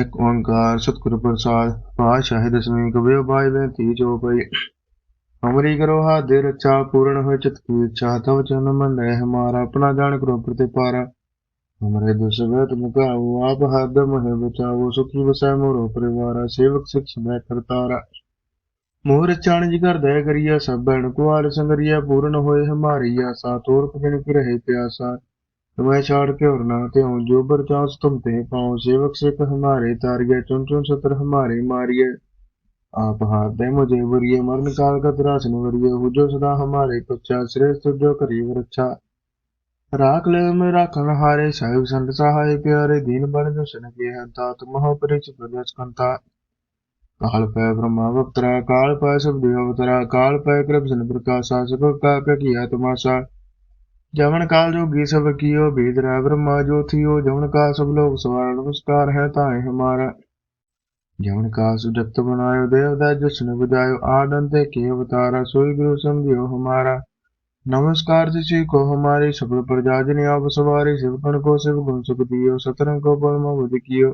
ਇੱਕ ਓੰਕਾਰ ਸਤਿਗੁਰ ਪ੍ਰਸਾਦ, ਪਾਤਸ਼ਾਹੀ ਦਸਵੀਂ ਕਬਿਓ ਬਾਈ ਬੇਨਤੀ ਜੋ ਪਈ। ਹਮਰੀ ਕਰੋ ਹਾਦੇ ਰਚਾ ਪੂਰਨ ਹੋਏ ਚਿਤ ਕੀ ਇੱਛਾ, ਤਵ ਚਰਨ ਮਨ ਹਮਾਰਾ, ਆਪਣਾ ਜਾਣ ਕਰੋ ਪ੍ਰਤਿਪਾਰਾ। ਹਮਰੇ ਦੁਸਗਤ ਮੁਕਾਉ ਆਪ ਹਦ ਮਹਿ ਬਚਾਓ, ਸੁਖੀ ਵਸੈ ਮੋਰੋ ਪਰਿਵਾਰਾ, ਸੇਵਕ ਸਿਖ ਸਦਾ ਕਰਤਾਰਾ। ਮੋਰ ਚਾਣ ਜੀ ਕਰਦਾ ਕਰੀਆ ਸਭ ਬਣ ਕੁਆਰ ਸੰਗਰੀਆ, ਪੂਰਨ ਹੋਏ ਹਮਾਰੀ ਆਸਾ ਤੋਰ ਪਜਨ ਕੀ ਰਹੇ ਪਿਆਸਾ। तुम्हें छोड़ के और नाते हूँ जो बर चांस तुम ते पाओ सेवक सिख हमारे तारिये चुन चुन सत्र हमारे मारिये आप हाथ दे मुझे वरिये मरण काल का त्रासन वरिये हो जो सदा हमारे पच्चा श्रेष्ठ जो करिए रक्षा राख ले में राखन हारे साहिब संत सहाय प्यारे दीन बन दर्शन के हंता तुम हो परिच प्रदेश कंता काल पै ब्रह्मा वक्तरा काल पै सब देव अवतरा काल पै कृष्ण प्रकाशा सब का किया तमाशा जवन काल जोगी सब कियो भेद रह ब्रह्मा ज्योतियो जवन का सब लोग सवार नमस्कार है ताए हमारा जवन का सुजत बनायो देवदास जशन बजायो आनंद के अवतारा सोई गुरु समझियो हमारा नमस्कार तिथि को हमारी सकल प्रजा जन आप सवारी शिवगण को शिव गुण सुख दियो सतरंग को बल बुध कियो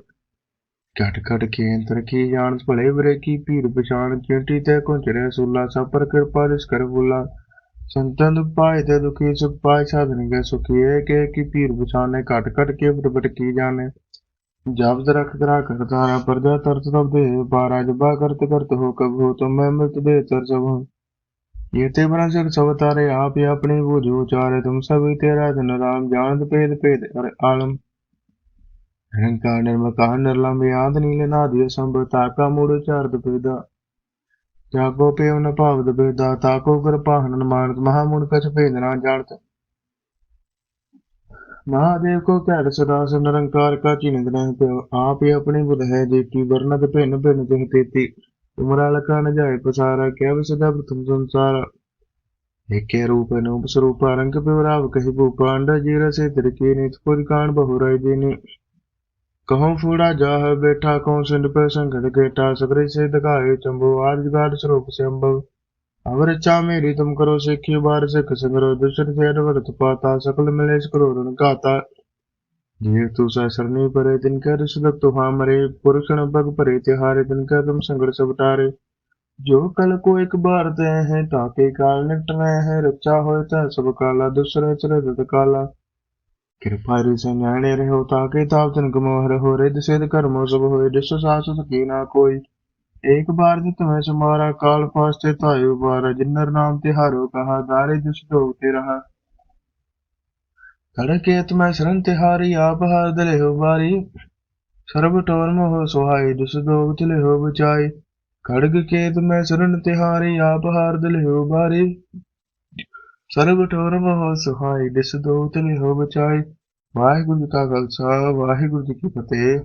घट घट के अंतर की जान भले बरे की पीर पछाण चींटी ते कुंचरे सुला सा पर कृपा जिस कर बुला संतन दुख पाए ते दुखी सुख पाए साधन के सुखी एक एक की पीर बचाने काट कट के प्रबट की जाने जब दरख करा कर तारा प्रजा तरत तब दे पारा जबा करत करत हो कब हो तो मैं मृत दे तर सब हूँ ये ते बना सिर सब तारे आप ही अपनी बूझो चारे तुम सभी तेरा धन राम जानत पेद पेद कर आलम अहंकार निर्मकार निर्लंब याद नीले नादिय संभता का मूड चारद पेदा ਜਾਗੋ ਪਿਓ ਨ ਭਾਵ ਬੇਦਾ ਤਾਕੋ ਕਰ ਪਾਹਨ ਮਾਨਤ ਮਹਾਮੁਨ ਕਛ ਭੇਦ ਨਾ ਜਾਣਤ महादेव को कैट सदा से निरंकार का चिन्ह नहीं पे आप ही अपनी बुध है जेकी वर्णत भिन्न भिन्न तिह तेती तुमरा लका न जाए पसारा क्या विसदा प्रथम संसार एके रूप अनूप स्वरूप रंग पिवराव कही भूपांड जीर से तिरकी नित कहूँ फूड़ा जाह बैठा कहूँ सिंध पे संकट गेटा सकरे से दगाए चंबो आज गाढ़ स्वरूप से अम्बव अवर इच्छा मेरी तुम करो सिखी बार सिख संग्रह दुष्ट से अनवरत पाता सकल मिलेश करो रण गाता जीव तू सरनी परे तिनकर सुलभ तो हाँ मरे पुरुषण बग परे तिहारे तिनकर तुम संगड़ सब टारे जो कल को एक बार ते हैं ताके काल निकट रहे हैं रचा हो सब काला दूसरे चरत काला कृपा से न्याणे रहो ताके ताप तन मोह रहो रिद सिद्ध कर्मो सब होए दिश सास सकी ना कोई एक बार जित में समारा काल फास्ते तायो बारा जिन्नर नाम तिहारो कहा दारे जिस दो रहा खड़केत में शरण तिहारी आप हार दले हो बारी सर्व टोर मोह सुहाई दुस दो तिले हो बचाई खड़ग केत में शरण तिहारी आप हार दले हो बारी ਸਰਬਟੋਰਮ ਹੋ ਸੁਹਾਈ ਦਿਸ ਦੋਤਨੀ ਹੋ ਬਚਾਈ ਵਾਹਿਗੁਰੂ ਜੀ ਕਾ ਖਾਲਸਾ ਵਾਹਿਗੁਰੂ ਜੀ ਕੀ ਫਤਿਹ